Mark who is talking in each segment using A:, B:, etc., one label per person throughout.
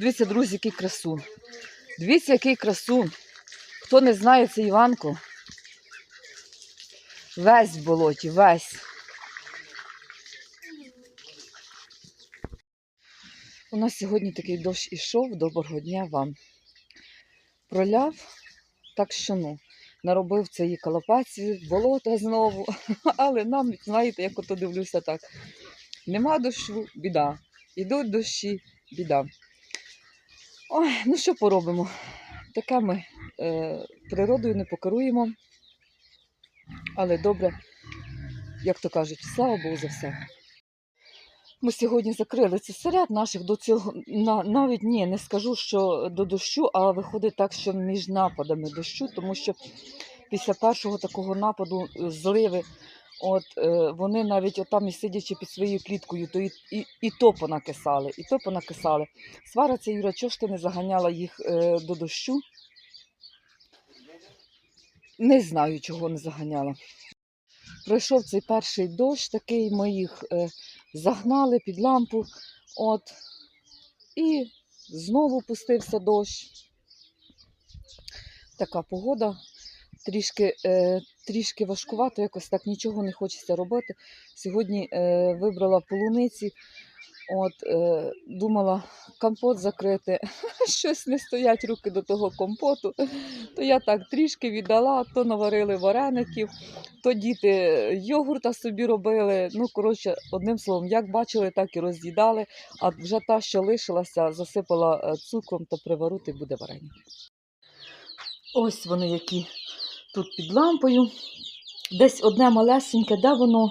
A: Дивіться, друзі, який красун. Дивіться, який красун. Хто не знає, це Іванко. Весь в болоті, весь. У нас сьогодні такий дощ ішов. Доброго дня вам. Проляв, так що ну, наробив цієї калапаці, болота знову. Але нам, знаєте, як ото дивлюся так. Нема дощу, біда. Ідуть дощі, біда. Ой, ну що поробимо? Таке ми е, природою не покеруємо. Але добре, як то кажуть, слава Богу за все. Ми сьогодні закрили цей серед наших до цього на, навіть ні, не скажу, що до дощу, а виходить так, що між нападами дощу, тому що після першого такого нападу зливи, от е, вони навіть отам і сидячи під своєю кліткою, то і, і, і то понакисали, і то понакисали. Свариться Юра, чого ж ти не заганяла їх е, до дощу? Не знаю, чого не заганяла. Пройшов цей перший дощ, такий ми їх е, загнали під лампу, от, і знову пустився дощ. Така погода. Трішки, е, трішки важкувато, якось так нічого не хочеться робити. Сьогодні е, вибрала полуниці, от, е, думала компот закрити. Щось не стоять руки до того компоту. То я так трішки віддала, то наварили вареників, то діти йогурта собі робили. Ну, коротше, одним словом, як бачили, так і роз'їдали. А вже та, що лишилася, засипала е, цукром та приварути буде варення. Ось вони які тут під лампою. Десь одне малесеньке, де воно?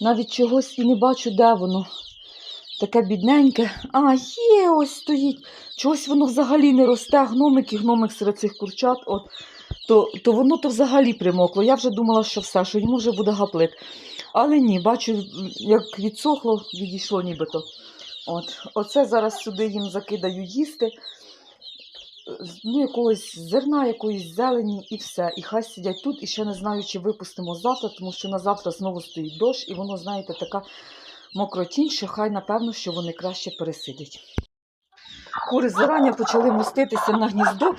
A: Навіть чогось і не бачу, де воно. Таке бідненьке. А, є, ось стоїть. Чогось воно взагалі не росте, гномик і гномик серед цих курчат. От, то, то воно то взагалі примокло. Я вже думала, що все, що йому вже буде гаплик. Але ні, бачу, як відсохло, відійшло нібито. От, оце зараз сюди їм закидаю їсти. Ну, якогось зерна, якоїсь зелені і все. І хай сидять тут. І ще не знаю, чи випустимо завтра, тому що на завтра знову стоїть дощ, і воно, знаєте, така мокротінь, що хай, напевно, що вони краще пересидять. Кури зарані почали моститися на гніздо,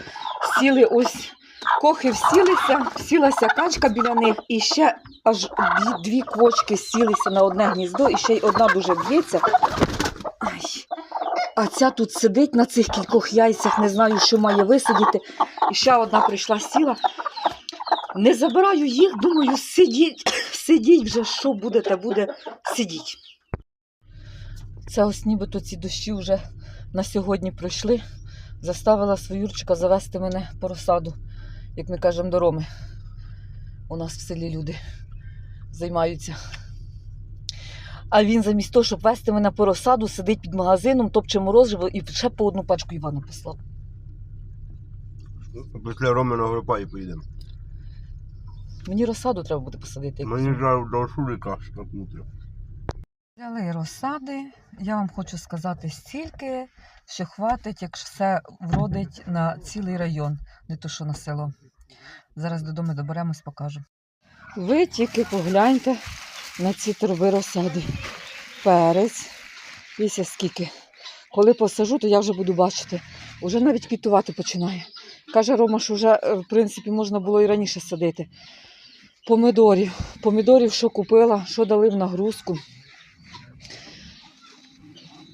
A: сіли ось кохи всілися, сілася качка біля них, і ще аж дві квочки сілися на одне гніздо, і ще й одна дуже б'ється. А ця тут сидить на цих кількох яйцях, не знаю, що має висидіти. І ще одна прийшла сіла. Не забираю їх, думаю, сидіть, сидіть вже, що буде, та буде, сидіть. Це ось нібито ці дощі вже на сьогодні пройшли. Заставила своюрчика завести мене по розсаду, як ми кажемо, до Роми. У нас в селі люди займаються. А він замість того, щоб вести мене по розсаду, сидить під магазином, топче морозиво і ще по одну пачку Івана послав.
B: Після Ромина Гропа і поїдемо.
A: Мені розсаду треба буде посадити. якусь.
B: Мені жаль до Шурика штовхнути.
A: Взяли розсади. Я вам хочу сказати стільки, що хватить, якщо все вродить на цілий район, не то що на село. Зараз додому доберемось, покажу. Ви тільки погляньте на ці торби розсади. Перець. Дивіться скільки. Коли посажу, то я вже буду бачити. Уже навіть квітувати починає. Каже Рома, що вже, е, в принципі, можна було і раніше садити. Помидорів. Помідорів, що купила, що дали в нагрузку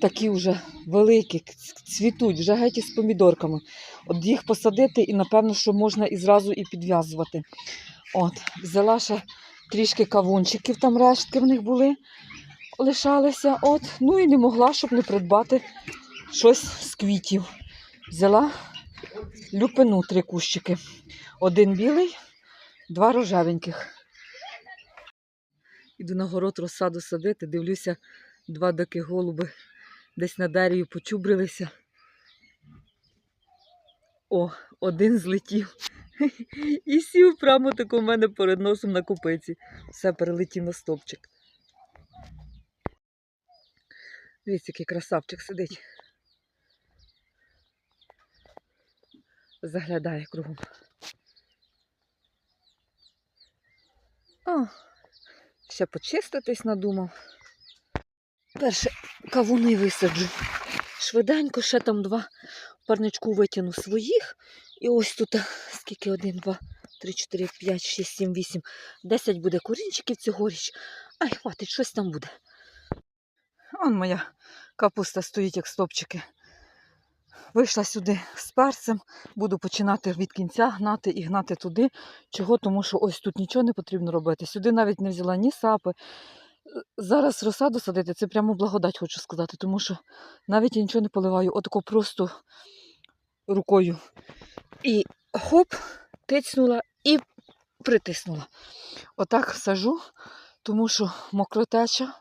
A: такі вже великі, цвітуть, вже геть із помідорками. От їх посадити і, напевно, що можна і зразу і підв'язувати. От, взяла ще трішки кавунчиків, там рештки в них були, лишалися. От, ну і не могла, щоб не придбати щось з квітів. Взяла люпину три кущики. Один білий, два рожевеньких. Іду на город розсаду садити, дивлюся, два доки голуби десь на дереві почубрилися. О, один злетів. І сів прямо так у мене перед носом на купиці. Все перелетів на стовпчик. Дивіться, який красавчик сидить. Заглядає кругом. О, ще почиститись надумав. Перше кавуни висаджу. швиденько, ще там два парничку витягну своїх. І ось тут скільки один, два, три, чотири, п'ять, шість, сім, вісім, десять буде корінчиків цьогоріч. Ай, хватить, щось там буде. Он моя капуста стоїть, як стопчики. Вийшла сюди з перцем, буду починати від кінця гнати і гнати туди. Чого? Тому що ось тут нічого не потрібно робити. Сюди навіть не взяла ні сапи. Зараз розсаду садити, це прямо благодать, хочу сказати, тому що навіть я нічого не поливаю, отако просто рукою. І хоп, тицнула і притиснула. Отак сажу, тому що мокротеча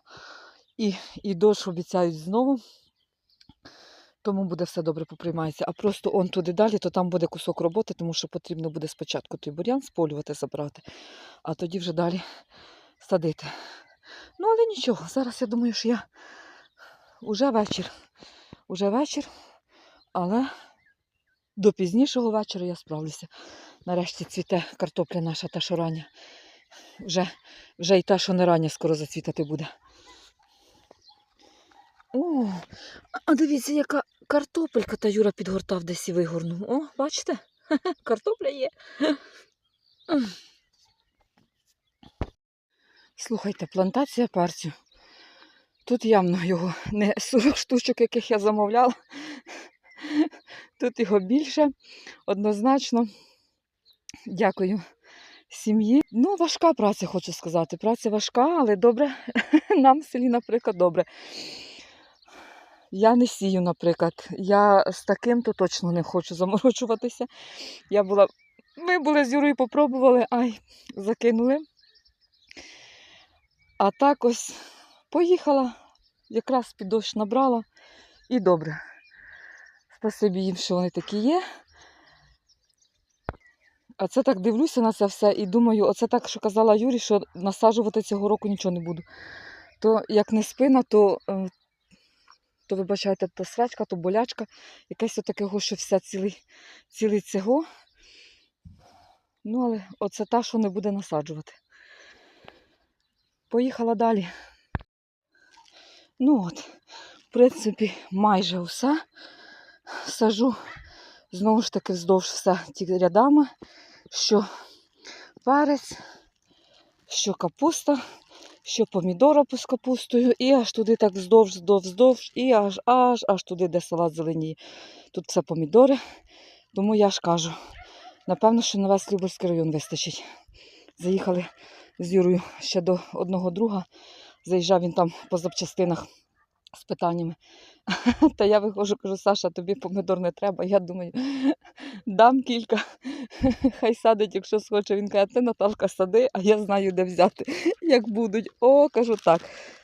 A: і, і дощ обіцяють знову. Тому буде все добре поприймається. А просто он туди далі, то там буде кусок роботи, тому що потрібно буде спочатку той бур'ян сполювати, забрати, а тоді вже далі садити. Ну, але нічого, зараз я думаю, що я уже вечір. Уже вечір, але до пізнішого вечора я справлюся. Нарешті цвіте картопля наша та що рання. Вже, вже і та, що не рання, скоро зацвітати буде. О, а дивіться, яка картопелька та Юра підгортав десь і вигорнув. О, бачите? Картопля є. Слухайте, плантація перцю. Тут явно його не 40 штучок, яких я замовляла. Тут його більше, однозначно. Дякую сім'ї. Ну, важка праця, хочу сказати. Праця важка, але добре. Нам в селі, наприклад, добре. Я не сію, наприклад. Я з таким то точно не хочу заморочуватися. Я була... Ми були з Юрою, попробували, ай, закинули. А так ось поїхала, якраз під дощ набрала і добре. Спасибі їм, що вони такі є. А це так дивлюся на це все і думаю, оце так, що казала Юрі, що насаджувати цього року нічого не буду. То як не спина, то, е, то вибачайте, то свечка, то болячка, якесь отакого, що все цілий, цілий цього. Ну, але оце та, що не буде насаджувати. Поїхала далі. Ну от, в принципі, майже усе. Сажу знову ж таки вздовж все ті рядами, що перець, що капуста, що помідора з капустою, і аж туди так вздовж, вздовж, вздовж, і аж аж аж туди, де салат зеленіє. Тут все помідори. Тому я ж кажу, напевно, що на весь Люберський район вистачить. Заїхали з Юрою ще до одного друга. Заїжджав він там по запчастинах з питаннями. Та я виходжу, кажу, Саша, тобі помидор не треба. Я думаю, дам кілька, хай садить, якщо схоче. Він каже, ти Наталка сади, а я знаю, де взяти, як будуть. О, кажу так.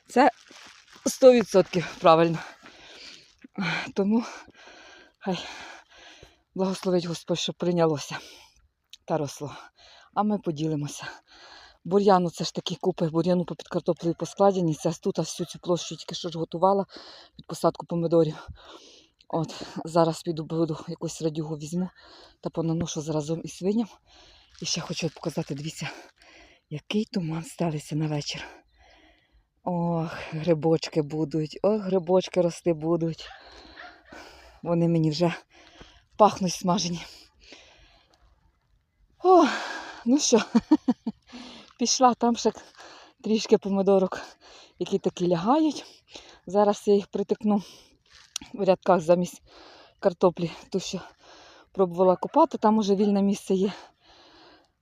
A: Це 100% правильно. Тому хай благословить Господь, щоб прийнялося та росло. А ми поділимося. Бур'яну це ж такі купи, бур'яну попід картоплею поскладені. Це тут всю цю площу тільки що ж готувала під посадку помидорів. От, зараз піду буду якусь радюгу візьму та понаношу заразом із свиням. І ще хочу показати, дивіться, який туман сталися на вечір. Ох, грибочки будуть, ох, грибочки рости будуть. Вони мені вже пахнуть смажені. О, ну що, пішла там ще трішки помидорок, які такі лягають. Зараз я їх притикну в рядках замість картоплі, ту, що пробувала купати, там уже вільне місце є.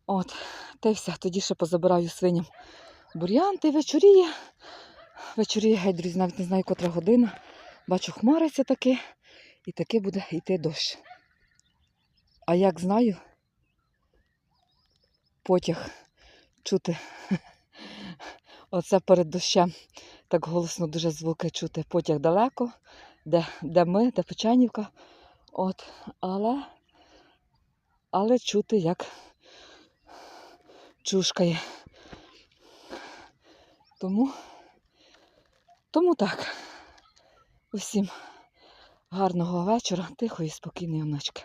A: От, та й все. Тоді ще позабираю свиням бур'ян, та й вечоріє. Вечоріє, геть, друзі, навіть не знаю, котра година. Бачу, хмариться таке, і таке буде йти дощ. А як знаю, потяг чути. Оце перед дощем так голосно дуже звуки чути. Потяг далеко, де, де ми, де Печанівка. От, але, але чути, як чушкає. Тому, тому так. Усім гарного вечора, тихої, спокійної ночки.